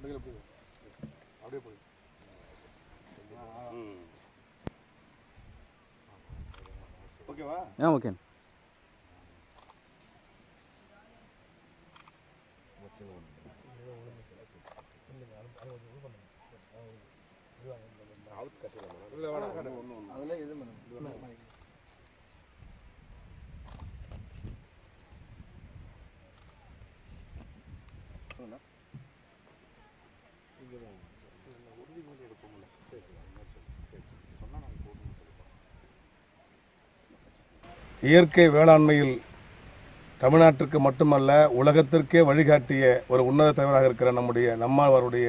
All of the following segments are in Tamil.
அப்படியே போய் ஓகேவா? ஆ ஓகே. இல்லை வேணாம் ஒன்று ஒன்று உறுதிமொழி எடுப்போம்ல சரி சரி சொன்னால் நாங்கள் இயற்கை வேளாண்மையில் தமிழ்நாட்டிற்கு மட்டுமல்ல உலகத்திற்கே வழிகாட்டிய ஒரு உன்னத தலைவராக இருக்கிற நம்முடைய நம்மாழ்வாருடைய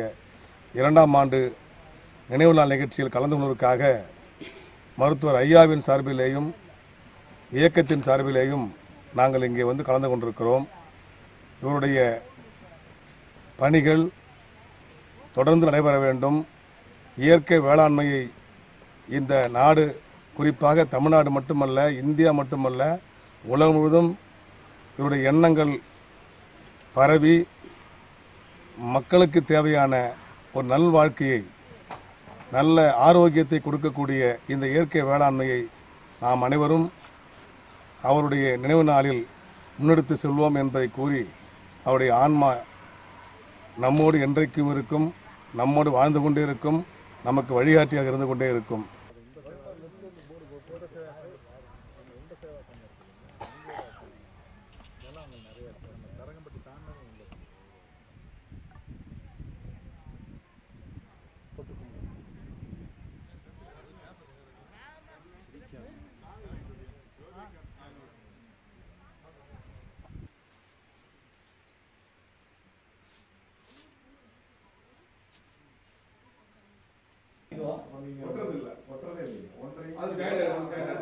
இரண்டாம் ஆண்டு நினைவு நாள் நிகழ்ச்சியில் கலந்து கொள்வதற்காக மருத்துவர் ஐயாவின் சார்பிலேயும் இயக்கத்தின் சார்பிலேயும் நாங்கள் இங்கே வந்து கலந்து கொண்டிருக்கிறோம். இவருடைய பணிகள் தொடர்ந்து நடைபெற வேண்டும். இயற்கை வேளாண்மையை இந்த நாடு குறிப்பாக தமிழ்நாடு மட்டுமல்ல இந்தியா மட்டுமல்ல உலகம் முழுவதும் இவருடைய எண்ணங்கள் பரவி மக்களுக்கு தேவையான ஒரு நல் வாழ்க்கையை நல்ல ஆரோக்கியத்தை கொடுக்கக்கூடிய இந்த இயற்கை வேளாண்மையை நாம் அனைவரும் அவருடைய நினைவு நாளில் முன்னெடுத்து செல்வோம் என்பதை கூறி அவருடைய ஆன்மா நம்மோடு என்றைக்கும் இருக்கும். நம்மோடு வாழ்ந்து கொண்டே இருக்கும் நமக்கு வழிகாட்டியாக இருந்து கொண்டே இருக்கும். அது கைடு கைடு